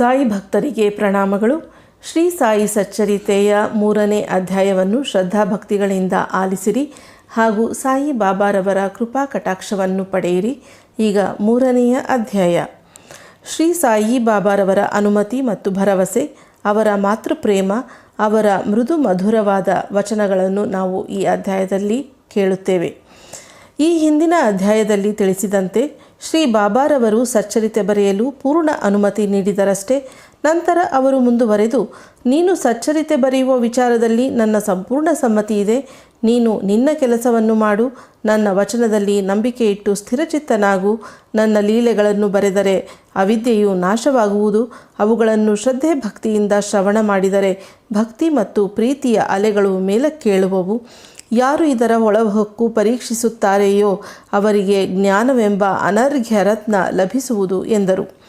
ಸಾಯಿ ಭಕ್ತರಿಗೆ ಪ್ರಣಾಮಗಳು. ಶ್ರೀ ಸಾಯಿ ಸಚ್ಚರಿತೆಯ ಮೂರನೇ ಅಧ್ಯಾಯವನ್ನು ಶ್ರದ್ಧಾಭಕ್ತಿಗಳಿಂದ ಆಲಿಸಿರಿ. ಹಾಗೂ ಸಾಯಿ ಬಾಬಾರವರ ಕೃಪಾ ಕಟಾಕ್ಷವನ್ನು ಪಡೆಯಿರಿ. ಈಗ ಮೂರನೆಯ ಅಧ್ಯಾಯ. ಶ್ರೀ ಸಾಯಿ ಬಾಬಾರವರ ಅನುಮತಿ ಮತ್ತು ಭರವಸೆ, ಅವರ ಮಾತೃಪ್ರೇಮ ಅವರ ಮೃದು ಮಧುರವಾದ ವಚನಗಳನ್ನು ನಾವು ಈ ಅಧ್ಯಾಯದಲ್ಲಿ ಕೇಳುತ್ತೇವೆ. ಈ ಹಿಂದಿನ ಅಧ್ಯಾಯದಲ್ಲಿ ತಿಳಿಸಿದಂತೆ ಶ್ರೀ ಬಾಬಾರವರು ಸಚ್ಚರಿತೆ ಬರೆಯಲು ಪೂರ್ಣ ಅನುಮತಿ ನೀಡಿದರಷ್ಟೇ ನಂತರ ಅವರು ಮುಂದುವರೆದು, ನೀನು ಸಚ್ಚರಿತೆ ಬರೆಯುವ ವಿಚಾರದಲ್ಲಿ ನನ್ನ ಸಂಪೂರ್ಣ ಸಮ್ಮತಿ ಇದೆ. ನೀನು ನಿನ್ನ ಕೆಲಸವನ್ನು ಮಾಡು. ನನ್ನ ವಚನದಲ್ಲಿ ನಂಬಿಕೆ ಇಟ್ಟು ಸ್ಥಿರಚಿತ್ತನಾಗು. ನನ್ನ ಲೀಲೆಗಳನ್ನು ಬರೆದರೆ ಅವಿದ್ಯೆಯು ನಾಶವಾಗುವುದು. ಅವುಗಳನ್ನು ಶ್ರದ್ಧೆ ಭಕ್ತಿಯಿಂದ ಶ್ರವಣ ಮಾಡಿದರೆ ಭಕ್ತಿ ಮತ್ತು ಪ್ರೀತಿಯ ಅಲೆಗಳು ಮೇಲಕ್ಕೇಳುವವು. ಯಾರು ಇದರ ಒಳಹೊಕ್ಕು ಪರೀಕ್ಷಿಸುತ್ತಾರೆಯೋ ಅವರಿಗೆ ಜ್ಞಾನವೆಂಬ ಅನರ್ಘ್ಯ ರತ್ನ ಲಭಿಸುವುದು ಎಂದರು.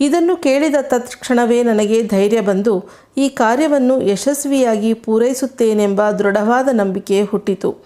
ಇದನ್ನು ಕೇಳಿದ ತತ್ಕ್ಷಣವೇ ನನಗೆ ಧೈರ್ಯ ಬಂದು ಈ ಕಾರ್ಯವನ್ನು ಯಶಸ್ವಿಯಾಗಿ ಪೂರೈಸುತ್ತೇನೆಂಬ ದೃಢವಾದ ನಂಬಿಕೆ ಹುಟ್ಟಿತು.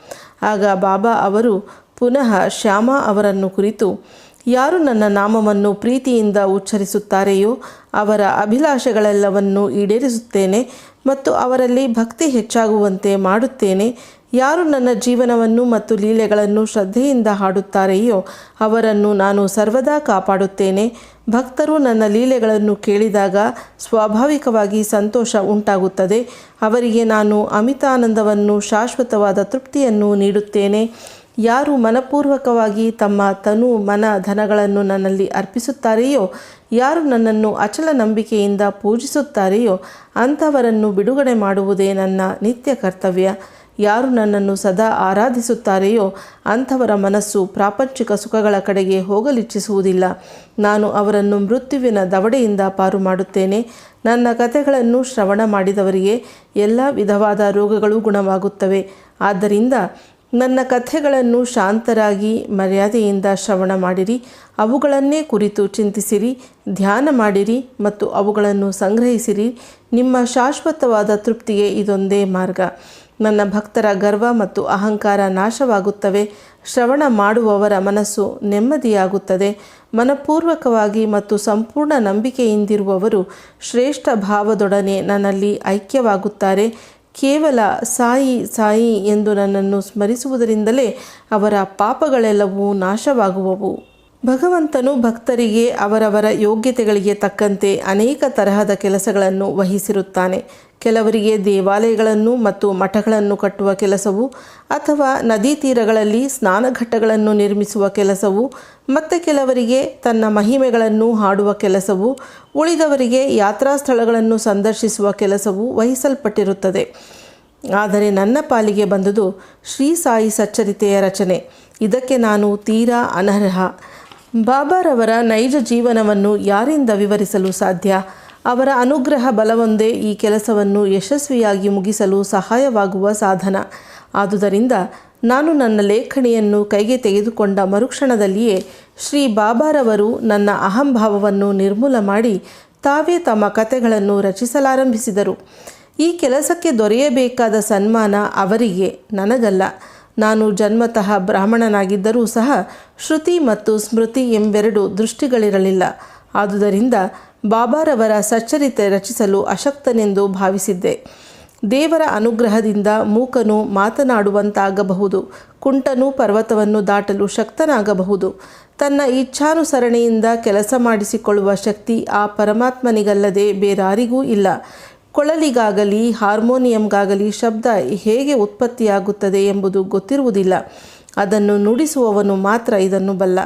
ಆಗ ಬಾಬಾ ಅವರು ಪುನಃ ಶ್ಯಾಮ ಅವರನ್ನು ಕುರಿತು, ಯಾರು ನನ್ನ ನಾಮವನ್ನು ಪ್ರೀತಿಯಿಂದ ಉಚ್ಚರಿಸುತ್ತಾರೆಯೋ ಅವರ ಅಭಿಲಾಷೆಗಳೆಲ್ಲವನ್ನು ಈಡೇರಿಸುತ್ತೇನೆ ಮತ್ತು ಅವರಲ್ಲಿ ಭಕ್ತಿ ಹೆಚ್ಚಾಗುವಂತೆ ಮಾಡುತ್ತೇನೆ ಯಾರು ನನ್ನ ಜೀವನವನ್ನು ಮತ್ತು ಲೀಲೆಗಳನ್ನು ಶ್ರದ್ಧೆಯಿಂದ ಹಾಡುತ್ತಾರೆಯೋ ಅವರನ್ನು ನಾನು ಸರ್ವದಾ ಕಾಪಾಡುತ್ತೇನೆ. ಭಕ್ತರು ನನ್ನ ಲೀಲೆಗಳನ್ನು ಕೇಳಿದಾಗ ಸ್ವಾಭಾವಿಕವಾಗಿ ಸಂತೋಷ ಉಂಟಾಗುತ್ತದೆ. ಅವರಿಗೆ ನಾನು ಅಮಿತಾನಂದವನ್ನು ಶಾಶ್ವತವಾದ ತೃಪ್ತಿಯನ್ನು ನೀಡುತ್ತೇನೆ. ಯಾರು ಮನಪೂರ್ವಕವಾಗಿ ತಮ್ಮ ತನು ಮನ ಧನಗಳನ್ನು ನನ್ನಲ್ಲಿ ಅರ್ಪಿಸುತ್ತಾರೆಯೋ, ಯಾರು ನನ್ನನ್ನು ಅಚಲ ನಂಬಿಕೆಯಿಂದ ಪೂಜಿಸುತ್ತಾರೆಯೋ, ಅಂಥವರನ್ನು ಬಿಡುಗಡೆ ಮಾಡುವುದೇ ನನ್ನ ನಿತ್ಯ ಕರ್ತವ್ಯ. ಯಾರು ನನ್ನನ್ನು ಸದಾ ಆರಾಧಿಸುತ್ತಾರೆಯೋ ಅಂಥವರ ಮನಸ್ಸು ಪ್ರಾಪಂಚಿಕ ಸುಖಗಳ ಕಡೆಗೆ ಹೋಗಲಿಚ್ಛಿಸುವುದಿಲ್ಲ. ನಾನು ಅವರನ್ನು ಮೃತ್ಯುವಿನ ದವಡೆಯಿಂದ ಪಾರು ಮಾಡುತ್ತೇನೆ. ನನ್ನ ಕಥೆಗಳನ್ನು ಶ್ರವಣ ಮಾಡಿದವರಿಗೆ ಎಲ್ಲ ವಿಧವಾದ ರೋಗಗಳು ಗುಣವಾಗುತ್ತವೆ. ಆದ್ದರಿಂದ ನನ್ನ ಕಥೆಗಳನ್ನು ಶಾಂತರಾಗಿ ಮರ್ಯಾದೆಯಿಂದ ಶ್ರವಣ ಮಾಡಿರಿ. ಅವುಗಳನ್ನೇ ಕುರಿತು ಚಿಂತಿಸಿರಿ, ಧ್ಯಾನ ಮಾಡಿರಿ ಮತ್ತು ಅವುಗಳನ್ನು ಸಂಗ್ರಹಿಸಿರಿ. ನಿಮ್ಮ ಶಾಶ್ವತವಾದ ತೃಪ್ತಿಗೆ ಇದೊಂದೇ ಮಾರ್ಗ. ನನ್ನ ಭಕ್ತರ ಗರ್ವ ಮತ್ತು ಅಹಂಕಾರ ನಾಶವಾಗುತ್ತವೆ. ಶ್ರವಣ ಮಾಡುವವರ ಮನಸ್ಸು ನೆಮ್ಮದಿಯಾಗುತ್ತದೆ. ಮನಪೂರ್ವಕವಾಗಿ ಮತ್ತು ಸಂಪೂರ್ಣ ನಂಬಿಕೆಯಿಂದಿರುವವರು ಶ್ರೇಷ್ಠ ಭಾವದೊಡನೆ ನನ್ನಲ್ಲಿ ಐಕ್ಯವಾಗುತ್ತಾರೆ. ಕೇವಲ ಸಾಯಿ ಸಾಯಿ ಎಂದು ನನ್ನನ್ನು ಸ್ಮರಿಸುವುದರಿಂದಲೇ ಅವರ ಪಾಪಗಳೆಲ್ಲವೂ ನಾಶವಾಗುವವು. ಭಗವಂತನು ಭಕ್ತರಿಗೆ ಅವರವರ ಯೋಗ್ಯತೆಗಳಿಗೆ ತಕ್ಕಂತೆ ಅನೇಕ ತರಹದ ಕೆಲಸಗಳನ್ನು ವಹಿಸಿರುತ್ತಾನೆ. ಕೆಲವರಿಗೆ ದೇವಾಲಯಗಳನ್ನು ಮತ್ತು ಮಠಗಳನ್ನು ಕಟ್ಟುವ ಕೆಲಸವು ಅಥವಾ ನದಿ ತೀರಗಳಲ್ಲಿ ಸ್ನಾನಘಟ್ಟಗಳನ್ನು ನಿರ್ಮಿಸುವ ಕೆಲಸವು ಮತ್ತು ಕೆಲವರಿಗೆ ತನ್ನ ಮಹಿಮೆಗಳನ್ನು ಹಾಡುವ ಕೆಲಸವು ಉಳಿದವರಿಗೆ ಯಾತ್ರಾ ಸ್ಥಳಗಳನ್ನು ಸಂದರ್ಶಿಸುವ ಕೆಲಸವು ವಹಿಸಲ್ಪಟ್ಟಿರುತ್ತದೆ. ಆದರೆ ನನ್ನ ಪಾಲಿಗೆ ಬಂದುದು ಶ್ರೀ ಸಾಯಿ ಸಚ್ಚರಿತೆಯ ರಚನೆ. ಇದಕ್ಕೆ ನಾನು ತೀರಾ ಅನರ್ಹ. ಬಾಬಾರವರ ನೈಜ ಜೀವನವನ್ನು ಯಾರಿಂದ ವಿವರಿಸಲು ಸಾಧ್ಯ? ಅವರ ಅನುಗ್ರಹ ಬಲವೊಂದೇ ಈ ಕೆಲಸವನ್ನು ಯಶಸ್ವಿಯಾಗಿ ಮುಗಿಸಲು ಸಹಾಯವಾಗುವ ಸಾಧನ. ಆದುದರಿಂದ ನಾನು ನನ್ನ ಲೇಖಣಿಯನ್ನು ಕೈಗೆ ತೆಗೆದುಕೊಂಡ ಮರುಕ್ಷಣದಲ್ಲಿಯೇ ಶ್ರೀ ಬಾಬಾರವರು ನನ್ನ ಅಹಂಭಾವವನ್ನು ನಿರ್ಮೂಲ ಮಾಡಿ ತಾವೇ ತಮ್ಮ ಕಥೆಗಳನ್ನು ರಚಿಸಲಾರಂಭಿಸಿದರು. ಈ ಕೆಲಸಕ್ಕೆ ದೊರೆಯಬೇಕಾದ ಸನ್ಮಾನ ಅವರಿಗೆ ನನಗಲ್ಲ. ನಾನು ಜನ್ಮತಃ ಬ್ರಾಹ್ಮಣನಾಗಿದ್ದರೂ ಸಹ ಶ್ರುತಿ ಮತ್ತು ಸ್ಮೃತಿ ಎಂಬೆರಡು ದೃಷ್ಟಿಗಳಿರಲಿಲ್ಲ. ಆದುದರಿಂದ ಬಾಬಾರವರ ಸಚ್ಚರಿತೆ ರಚಿಸಲು ಅಶಕ್ತನೆಂದು ಭಾವಿಸಿದ್ದೆ. ದೇವರ ಅನುಗ್ರಹದಿಂದ ಮೂಕನು ಮಾತನಾಡುವಂತಾಗಬಹುದು, ಕುಂಟನು ಪರ್ವತವನ್ನು ದಾಟಲು ಶಕ್ತನಾಗಬಹುದು. ತನ್ನ ಇಚ್ಛಾನುಸರಣೆಯಿಂದ ಕೆಲಸ ಮಾಡಿಸಿಕೊಳ್ಳುವ ಶಕ್ತಿ ಆ ಪರಮಾತ್ಮನಿಗಲ್ಲದೆ ಬೇರಾರಿಗೂ ಇಲ್ಲ. ಕೊಳಲಿಗಾಗಲಿ, ಹಾರ್ಮೋನಿಯಂಗಾಗಲಿ ಶಬ್ದ ಹೇಗೆ ಉತ್ಪತ್ತಿಯಾಗುತ್ತದೆ ಎಂಬುದು ಗೊತ್ತಿರುವುದಿಲ್ಲ. ಅದನ್ನು ನುಡಿಸುವವನು ಮಾತ್ರ ಇದನ್ನು ಬಲ್ಲ.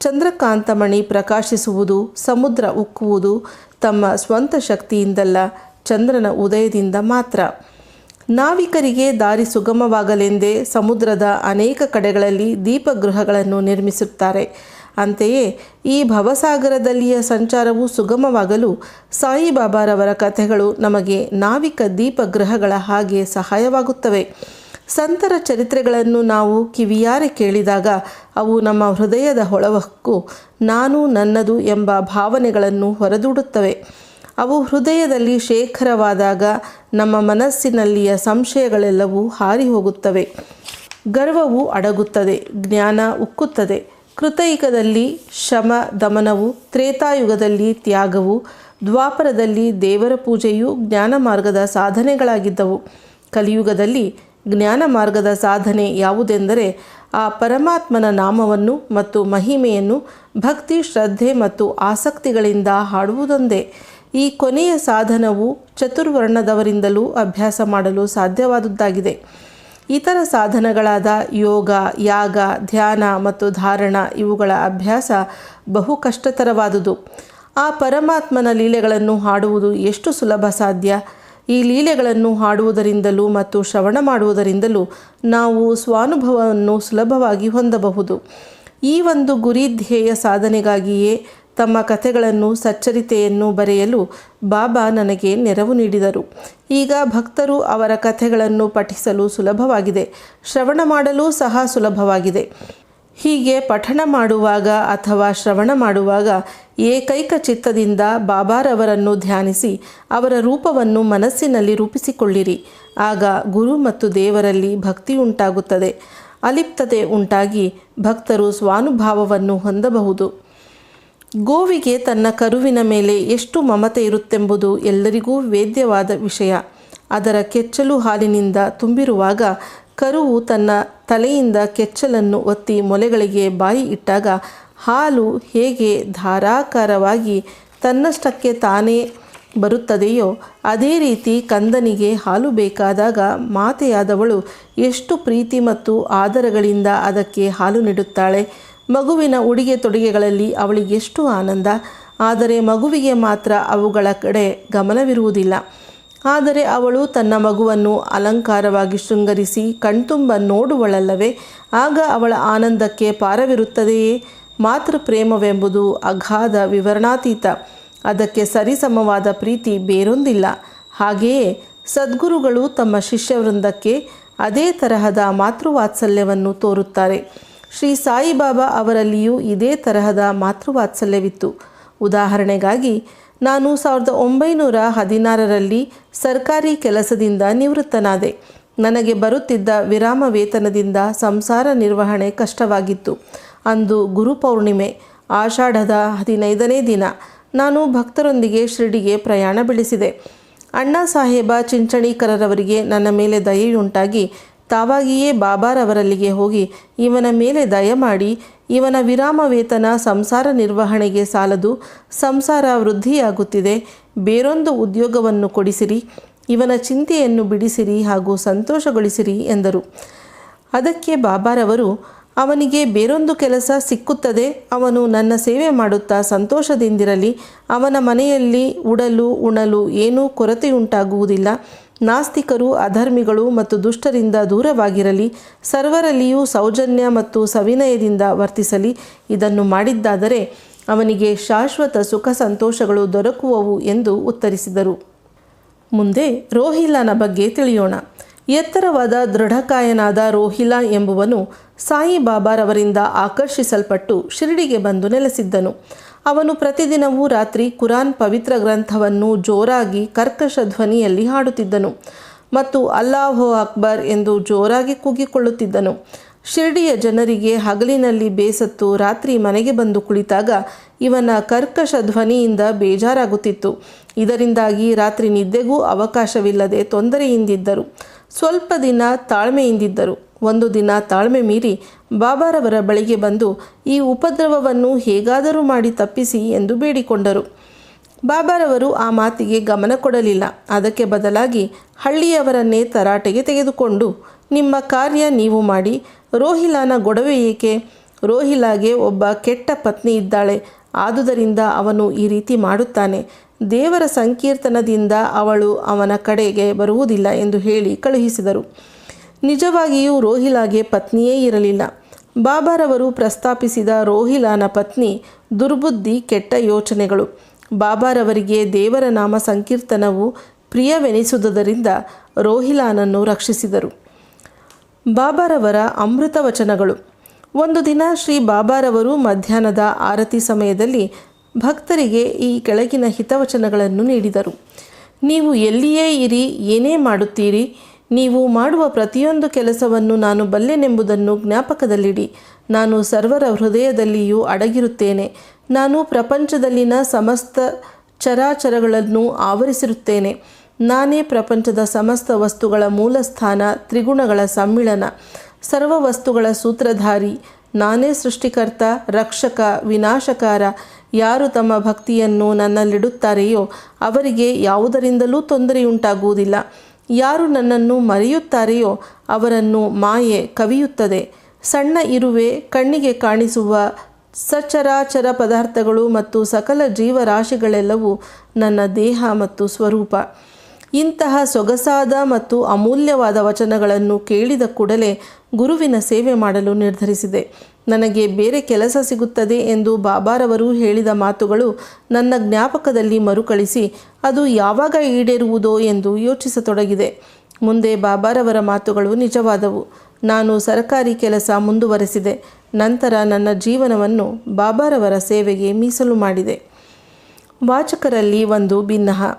ಚಂದ್ರಕಾಂತಮಣಿ ಪ್ರಕಾಶಿಸುವುದು, ಸಮುದ್ರ ಉಕ್ಕುವುದು ತಮ್ಮ ಸ್ವಂತ ಶಕ್ತಿಯಿಂದಲ್ಲ, ಚಂದ್ರನ ಉದಯದಿಂದ ಮಾತ್ರ. ನಾವಿಕರಿಗೆ ದಾರಿ ಸುಗಮವಾಗಲೆಂದೇ ಸಮುದ್ರದ ಅನೇಕ ಕಡೆಗಳಲ್ಲಿ ದೀಪಗೃಹಗಳನ್ನು ನಿರ್ಮಿಸುತ್ತಾರೆ. ಅಂತೆಯೇ ಈ ಭವಸಾಗರದಲ್ಲಿಯ ಸಂಚಾರವು ಸುಗಮವಾಗಲು ಸಾಯಿಬಾಬಾರವರ ಕಥೆಗಳು ನಮಗೆ ನಾವಿಕ ದೀಪಗ್ರಹಗಳ ಹಾಗೆ ಸಹಾಯವಾಗುತ್ತವೆ. ಸಂತರ ಚರಿತ್ರೆಗಳನ್ನು ನಾವು ಕಿವಿಯಾರೆ ಕೇಳಿದಾಗ ಅವು ನಮ್ಮ ಹೃದಯದ ಹೊಳವಕ್ಕೂ ನಾನು ನನ್ನದು ಎಂಬ ಭಾವನೆಗಳನ್ನು ಹೊರದೂಡುತ್ತವೆ. ಅವು ಹೃದಯದಲ್ಲಿ ಶೇಖರವಾದಾಗ ನಮ್ಮ ಮನಸ್ಸಿನಲ್ಲಿಯ ಸಂಶಯಗಳೆಲ್ಲವೂ ಹಾರಿ ಹೋಗುತ್ತವೆ. ಗರ್ವವು ಅಡಗುತ್ತದೆ, ಜ್ಞಾನ ಉಕ್ಕುತ್ತದೆ. ಕೃತಯುಗದಲ್ಲಿ ಶಮ ದಮನವು, ತ್ರೇತಾಯುಗದಲ್ಲಿ ತ್ಯಾಗವು, ದ್ವಾಪರದಲ್ಲಿ ದೇವರ ಪೂಜೆಯು ಜ್ಞಾನ ಮಾರ್ಗದ ಸಾಧನೆಗಳಾಗಿದ್ದವು. ಕಲಿಯುಗದಲ್ಲಿ ಜ್ಞಾನ ಮಾರ್ಗದ ಸಾಧನೆ ಯಾವುದೆಂದರೆ ಆ ಪರಮಾತ್ಮನ ನಾಮವನ್ನು ಮತ್ತು ಮಹಿಮೆಯನ್ನು ಭಕ್ತಿ, ಶ್ರದ್ಧೆ ಮತ್ತು ಆಸಕ್ತಿಗಳಿಂದ ಹಾಡುವುದೊಂದೇ. ಈ ಕೊನೆಯ ಸಾಧನವು ಚತುರ್ವರ್ಣದವರಿಂದಲೂ ಅಭ್ಯಾಸ ಮಾಡಲು ಸಾಧ್ಯವಾದುದಾಗಿದೆ ಇತರ ಸಾಧನಗಳಾದ ಯೋಗ, ಯಾಗ, ಧ್ಯಾನ ಮತ್ತು ಧಾರಣ ಇವುಗಳ ಅಭ್ಯಾಸ ಬಹು ಕಷ್ಟತರವಾದುದು. ಆ ಪರಮಾತ್ಮನ ಲೀಲೆಗಳನ್ನು ಹಾಡುವುದು ಎಷ್ಟು ಸುಲಭ ಸಾಧ್ಯ? ಈ ಲೀಲೆಗಳನ್ನು ಹಾಡುವುದರಿಂದಲೂ ಮತ್ತು ಶ್ರವಣ ಮಾಡುವುದರಿಂದಲೂ ನಾವು ಸ್ವಾನುಭವವನ್ನು ಸುಲಭವಾಗಿ ಹೊಂದಬಹುದು. ಈ ಒಂದು ಗುರಿ ಧ್ಯೇಯ ಸಾಧನೆಗಾಗಿಯೇ ತಮ್ಮ ಕಥೆಗಳನ್ನು, ಸಚ್ಚರಿತೆಯನ್ನು ಬರೆಯಲು ಬಾಬಾ ನನಗೆ ನೆರವು ನೀಡಿದರು. ಈಗ ಭಕ್ತರು ಅವರ ಕಥೆಗಳನ್ನು ಪಠಿಸಲು ಸುಲಭವಾಗಿದೆ. ಶ್ರವಣ ಮಾಡಲು ಸಹ ಸುಲಭವಾಗಿದೆ. ಹೀಗೆ ಪಠಣ ಮಾಡುವಾಗ ಅಥವಾ ಶ್ರವಣ ಮಾಡುವಾಗ ಏಕೈಕ ಚಿತ್ತದಿಂದ ಬಾಬಾರವರನ್ನು ಧ್ಯಾನಿಸಿ ಅವರ ರೂಪವನ್ನು ಮನಸ್ಸಿನಲ್ಲಿ ರೂಪಿಸಿಕೊಳ್ಳಿರಿ. ಆಗ ಗುರು ಮತ್ತು ದೇವರಲ್ಲಿ ಭಕ್ತಿ ಉಂಟಾಗುತ್ತದೆ. ಅಲಿಪ್ತತೆ ಉಂಟಾಗಿ ಭಕ್ತರು ಸ್ವಾನುಭಾವವನ್ನು ಹೊಂದಬಹುದು. ಗೋವಿಗೆ ತನ್ನ ಕರುವಿನ ಮೇಲೆ ಎಷ್ಟು ಮಮತೆ ಇರುತ್ತೆಂಬುದು ಎಲ್ಲರಿಗೂ ವೇದ್ಯವಾದ ವಿಷಯ. ಅದರ ಕೆಚ್ಚಲು ಹಾಲಿನಿಂದ ತುಂಬಿರುವಾಗ ಕರುವು ತನ್ನ ತಲೆಯಿಂದ ಕೆಚ್ಚಲನ್ನು ಒತ್ತಿ ಮೊಲೆಗಳಿಗೆ ಬಾಯಿ ಇಟ್ಟಾಗ ಹಾಲು ಹೇಗೆ ಧಾರಾಕಾರವಾಗಿ ತನ್ನಷ್ಟಕ್ಕೆ ತಾನೇ ಬರುತ್ತದೆಯೋ ಅದೇ ರೀತಿ ಕಂದನಿಗೆ ಹಾಲು ಬೇಕಾದಾಗ ಮಾತೆಯಾದವಳು ಎಷ್ಟು ಪ್ರೀತಿ ಮತ್ತು ಆದರಗಳಿಂದ ಅದಕ್ಕೆ ಹಾಲು ನೀಡುತ್ತಾಳೆ. ಮಗುವಿನ ಉಡುಗೆ ತೊಡುಗೆಗಳಲ್ಲಿ ಅವಳಿಗೆ ಎಷ್ಟು ಆನಂದ. ಆದರೆ ಮಗುವಿಗೆ ಮಾತ್ರ ಅವುಗಳ ಕಡೆ ಗಮನವಿರುವುದಿಲ್ಲ. ಆದರೆ ಅವಳು ತನ್ನ ಮಗುವನ್ನು ಅಲಂಕಾರವಾಗಿ ಶೃಂಗರಿಸಿ ಕಣ್ತುಂಬ ನೋಡುವಳಲ್ಲವೇ? ಆಗ ಅವಳ ಆನಂದಕ್ಕೆ ಪಾರವಿರುತ್ತದೆಯೇ? ಮಾತೃ ಪ್ರೇಮವೆಂಬುದು ಅಗಾಧ ವಿವರಣಾತೀತ. ಅದಕ್ಕೆ ಸರಿಸಮವಾದ ಪ್ರೀತಿ ಬೇರೊಂದಿಲ್ಲ. ಹಾಗೆಯೇ ಸದ್ಗುರುಗಳು ತಮ್ಮ ಶಿಷ್ಯವೃಂದಕ್ಕೆ ಅದೇ ತರಹದ ಮಾತೃವಾತ್ಸಲ್ಯವನ್ನು ತೋರುತ್ತಾರೆ. ಶ್ರೀ ಸಾಯಿಬಾಬಾ ಅವರಲ್ಲಿಯೂ ಇದೇ ತರಹದ ಮಾತೃವಾತ್ಸಲ್ಯವಿತ್ತು. ಉದಾಹರಣೆಗಾಗಿ, ನಾನು ಸಾವಿರದ ಒಂಬೈನೂರ ಹದಿನಾರರಲ್ಲಿ ಸರ್ಕಾರಿ ಕೆಲಸದಿಂದ ನಿವೃತ್ತನಾದೆ. ನನಗೆ ಬರುತ್ತಿದ್ದ ವಿರಾಮ ವೇತನದಿಂದ ಸಂಸಾರ ನಿರ್ವಹಣೆ ಕಷ್ಟವಾಗಿತ್ತು. ಅಂದು ಗುರುಪೌರ್ಣಿಮೆ ಆಷಾಢದ ಹದಿನೈದನೇ ದಿನ. ನಾನು ಭಕ್ತರೊಂದಿಗೆ ಶಿರಡಿಗೆ ಪ್ರಯಾಣ ಬೆಳೆಸಿದೆ. ಅಣ್ಣಾ ಸಾಹೇಬ ಚಿಂಚಣೀಕರರವರಿಗೆ ನನ್ನ ಮೇಲೆ ದಯೆಯುಂಟಾಗಿ ತಾವಾಗಿಯೇ ಬಾಬಾರವರಲ್ಲಿಗೆ ಹೋಗಿ ಇವನ ಮೇಲೆ ದಯಮಾಡಿ ಇವನ ವಿರಾಮ ವೇತನ ಸಂಸಾರ ನಿರ್ವಹಣೆಗೆ ಸಾಲದು, ಸಂಸಾರ ವೃದ್ಧಿಯಾಗುತ್ತಿದೆ, ಬೇರೊಂದು ಉದ್ಯೋಗವನ್ನು ಕೊಡಿಸಿರಿ, ಇವನ ಚಿಂತೆಯನ್ನು ಬಿಡಿಸಿರಿ ಹಾಗೂ ಸಂತೋಷಗೊಳಿಸಿರಿ ಎಂದರು. ಅದಕ್ಕೆ ಬಾಬಾರವರು ಅವನಿಗೆ ಬೇರೊಂದು ಕೆಲಸ ಸಿಕ್ಕುತ್ತದೆ, ಅವನು ನನ್ನ ಸೇವೆ ಮಾಡುತ್ತಾ ಸಂತೋಷದಿಂದಿರಲಿ, ಅವನ ಮನೆಯಲ್ಲಿ ಉಡಲು, ಉಣಲು ಏನೂ ಕೊರತೆಯುಂಟಾಗುವುದಿಲ್ಲ ನಾಸ್ತಿಕರು, ಅಧರ್ಮಿಗಳು ಮತ್ತು ದುಷ್ಟರಿಂದ ದೂರವಾಗಿರಲಿ, ಸರ್ವರಲ್ಲಿಯೂ ಸೌಜನ್ಯ ಮತ್ತು ಸವಿನಯದಿಂದ ವರ್ತಿಸಲಿ. ಇದನ್ನು ಮಾಡಿದ್ದಾದರೆ ಅವನಿಗೆ ಶಾಶ್ವತ ಸುಖ ಸಂತೋಷಗಳು ದೊರಕುವವು ಎಂದು ಉತ್ತರಿಸಿದರು. ಮುಂದೆ ರೋಹಿಲಾನ ಬಗ್ಗೆ ತಿಳಿಯೋಣ. ಎತ್ತರವಾದ ದೃಢಕಾಯನಾದ ರೋಹಿಲಾ ಎಂಬುವನು ಸಾಯಿಬಾಬಾರವರಿಂದ ಆಕರ್ಷಿಸಲ್ಪಟ್ಟು ಶಿರಡಿಗೆ ಬಂದು ನೆಲೆಸಿದ್ದನು. ಅವನು ಪ್ರತಿದಿನವೂ ರಾತ್ರಿ ಕುರಾನ್ ಪವಿತ್ರ ಗ್ರಂಥವನ್ನು ಜೋರಾಗಿ ಕರ್ಕಶ ಧ್ವನಿಯಲ್ಲಿ ಹಾಡುತ್ತಿದ್ದನು ಮತ್ತು ಅಲ್ಲಾಹೋ ಅಕ್ಬರ್ ಎಂದು ಜೋರಾಗಿ ಕೂಗಿಕೊಳ್ಳುತ್ತಿದ್ದನು. ಶಿರಡಿಯ ಜನರಿಗೆ ಹಗಲಿನಲ್ಲಿ ಬೇಸತ್ತು ರಾತ್ರಿ ಮನೆಗೆ ಬಂದು ಕುಳಿತಾಗ ಇವನ ಕರ್ಕಶ ಧ್ವನಿಯಿಂದ ಬೇಜಾರಾಗುತ್ತಿತ್ತು. ಇದರಿಂದಾಗಿ ರಾತ್ರಿ ನಿದ್ದೆಗೂ ಅವಕಾಶವಿಲ್ಲದೆ ತೊಂದರೆಯಿಂದಿದ್ದರು. ಸ್ವಲ್ಪ ದಿನ ತಾಳ್ಮೆಯಿಂದಿದ್ದರು. ಒಂದು ದಿನ ತಾಳ್ಮೆ ಮೀರಿ ಬಾಬಾರವರ ಬಳಿಗೆ ಬಂದು ಈ ಉಪದ್ರವವನ್ನು ಹೇಗಾದರೂ ಮಾಡಿ ತಪ್ಪಿಸಿ ಎಂದು ಬೇಡಿಕೊಂಡರು. ಬಾಬಾರವರು ಆ ಮಾತಿಗೆ ಗಮನ ಕೊಡಲಿಲ್ಲ. ಅದಕ್ಕೆ ಬದಲಾಗಿ ಹಳ್ಳಿಯವರನ್ನೇ ತರಾಟೆಗೆ ತೆಗೆದುಕೊಂಡು, ನಿಮ್ಮ ಕಾರ್ಯ ನೀವು ಮಾಡಿ. ರೋಹಿಲಾನ ಗೊಡವೆ ಏಕೆ? ರೋಹಿಲಾಗೆ ಒಬ್ಬ ಕೆಟ್ಟ ಪತ್ನಿ ಇದ್ದಾಳೆ. ಆದುದರಿಂದ ಅವನು ಈ ರೀತಿ ಮಾಡುತ್ತಾನೆ. ದೇವರ ಸಂಕೀರ್ತನದಿಂದ ಅವಳು ಅವನ ಕಡೆಗೆ ಬರುವುದಿಲ್ಲ ಎಂದು ಹೇಳಿ ಕಳುಹಿಸಿದರು. ನಿಜವಾಗಿಯೂ ರೋಹಿಲಾಗೆ ಪತ್ನಿಯೇ ಇರಲಿಲ್ಲ. ಬಾಬಾರವರು ಪ್ರಸ್ತಾಪಿಸಿದ ರೋಹಿಲಾನ ಪತ್ನಿ ದುರ್ಬುದ್ಧಿ, ಕೆಟ್ಟ ಯೋಚನೆಗಳು. ಬಾಬಾರವರಿಗೆ ದೇವರ ನಾಮ ಸಂಕೀರ್ತನವು ಪ್ರಿಯವೆನಿಸುವುದರಿಂದ ರೋಹಿಲಾನನ್ನು ರಕ್ಷಿಸಿದರು. ಬಾಬಾರವರ ಅಮೃತ ವಚನಗಳು. ಒಂದು ದಿನ ಶ್ರೀ ಬಾಬಾರವರು ಮಧ್ಯಾಹ್ನದ ಆರತಿ ಸಮಯದಲ್ಲಿ ಭಕ್ತರಿಗೆ ಈ ಕೆಳಗಿನ ಹಿತವಚನಗಳನ್ನು ನೀಡಿದರು. ನೀವು ಎಲ್ಲಿಯೇ ಇರಿ, ಏನೇ ಮಾಡುತ್ತೀರಿ ನೀವು ಮಾಡುವ ಪ್ರತಿಯೊಂದು ಕೆಲಸವನ್ನು ನಾನು ಬಲ್ಲೆನೆಂಬುದನ್ನು ಜ್ಞಾಪಕದಲ್ಲಿಡಿ. ನಾನು ಸರ್ವರ ಹೃದಯದಲ್ಲಿಯೂ ಅಡಗಿರುತ್ತೇನೆ. ನಾನು ಪ್ರಪಂಚದಲ್ಲಿನ ಸಮಸ್ತ ಚರಾಚರಗಳನ್ನು ಆವರಿಸಿರುತ್ತೇನೆ. ನಾನೇ ಪ್ರಪಂಚದ ಸಮಸ್ತ ವಸ್ತುಗಳ ಮೂಲಸ್ಥಾನ, ತ್ರಿಗುಣಗಳ ಸಮ್ಮಿಳನ, ಸರ್ವ ವಸ್ತುಗಳ ಸೂತ್ರಧಾರಿ. ನಾನೇ ಸೃಷ್ಟಿಕರ್ತ, ರಕ್ಷಕ, ವಿನಾಶಕಾರ. ಯಾರು ತಮ್ಮ ಭಕ್ತಿಯನ್ನು ನನ್ನಲ್ಲಿಡುತ್ತಾರೆಯೋ ಅವರಿಗೆ ಯಾವುದರಿಂದಲೂ ತೊಂದರೆಯುಂಟಾಗುವುದಿಲ್ಲ. ಯಾರು ನನ್ನನ್ನು ಮರೆಯುತ್ತಾರೆಯೋ ಅವರನ್ನು ಮಾಯೆ ಕವಿಯುತ್ತದೆ. ಸಣ್ಣ ಇರುವೆ ಕಣ್ಣಿಗೆ ಕಾಣಿಸುವ ಸಚರಾಚರ ಪದಾರ್ಥಗಳು ಮತ್ತು ಸಕಲ ಜೀವರಾಶಿಗಳೆಲ್ಲವೂ ನನ್ನ ದೇಹ ಮತ್ತು ಸ್ವರೂಪ. ಇಂತಹ ಸೊಗಸಾದ ಮತ್ತು ಅಮೂಲ್ಯವಾದ ವಚನಗಳನ್ನು ಕೇಳಿದ ಕೂಡಲೇ ಗುರುವಿನ ಸೇವೆ ಮಾಡಲು ನಿರ್ಧರಿಸಿದೆ. ನನಗೆ ಬೇರೆ ಕೆಲಸ ಸಿಗುತ್ತದೆ ಎಂದು ಬಾಬಾರವರು ಹೇಳಿದ ಮಾತುಗಳು ನನ್ನ ಜ್ಞಾಪಕದಲ್ಲಿ ಮರುಕಳಿಸಿ ಅದು ಯಾವಾಗ ಈಡೇರುವುದೋ ಎಂದು ಯೋಚಿಸತೊಡಗಿದೆ. ಮುಂದೆ ಬಾಬಾರವರ ಮಾತುಗಳು ನಿಜವಾದವು. ನಾನು ಸರ್ಕಾರಿ ಕೆಲಸ ಮುಂದುವರೆಸಿದೆ. ನಂತರ ನನ್ನ ಜೀವನವನ್ನು ಬಾಬಾರವರ ಸೇವೆಗೆ ಮೀಸಲು ಮಾಡಿದೆ. ವಾಚಕರಲ್ಲಿ ಒಂದು ಭಿನ್ನಹ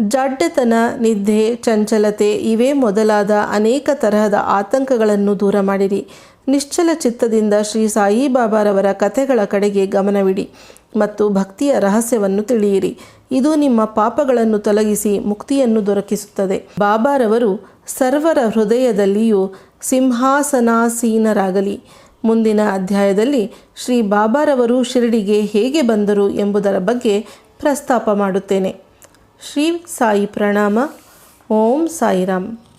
ಜಾಡ್ಯತನ, ನಿದ್ದೆ, ಚಂಚಲತೆ ಇವೇ ಮೊದಲಾದ ಅನೇಕ ತರಹದ ಆತಂಕಗಳನ್ನು ದೂರ ಮಾಡಿರಿ. ನಿಶ್ಚಲ ಚಿತ್ತದಿಂದ ಶ್ರೀ ಸಾಯಿಬಾಬಾರವರ ಕಥೆಗಳ ಕಡೆಗೆ ಗಮನವಿಡಿ ಮತ್ತು ಭಕ್ತಿಯ ರಹಸ್ಯವನ್ನು ತಿಳಿಯಿರಿ. ಇದು ನಿಮ್ಮ ಪಾಪಗಳನ್ನು ತೊಲಗಿಸಿ ಮುಕ್ತಿಯನ್ನು ದೊರಕಿಸುತ್ತದೆ. ಬಾಬಾರವರು ಸರ್ವರ ಹೃದಯದಲ್ಲಿಯೂ ಸಿಂಹಾಸನಾಸೀನರಾಗಲಿ. ಮುಂದಿನ ಅಧ್ಯಾಯದಲ್ಲಿ ಶ್ರೀ ಬಾಬಾರವರು ಶಿರಡಿಗೆ ಹೇಗೆ ಬಂದರು ಎಂಬುದರ ಬಗ್ಗೆ ಪ್ರಸ್ತಾಪ ಮಾಡುತ್ತೇನೆ. ಶ್ರೀ ಸಾಯಿ ಪ್ರಣಾಮ. ಓಂ ಸಾಯಿರಾಮ್.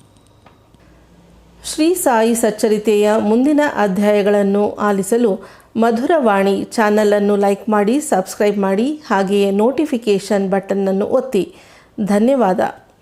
ಶ್ರೀ ಸಾಯಿ ಸಚ್ಚರಿತೆಯ ಮುಂದಿನ ಅಧ್ಯಾಯಗಳನ್ನು ಆಲಿಸಲು ಮಧುರವಾಣಿ ಚಾನಲನ್ನು ಲೈಕ್ ಮಾಡಿ, ಸಬ್ಸ್ಕ್ರೈಬ್ ಮಾಡಿ, ಹಾಗೆಯೇ ನೋಟಿಫಿಕೇಷನ್ ಬಟನ್ನನ್ನು ಒತ್ತಿ. ಧನ್ಯವಾದ.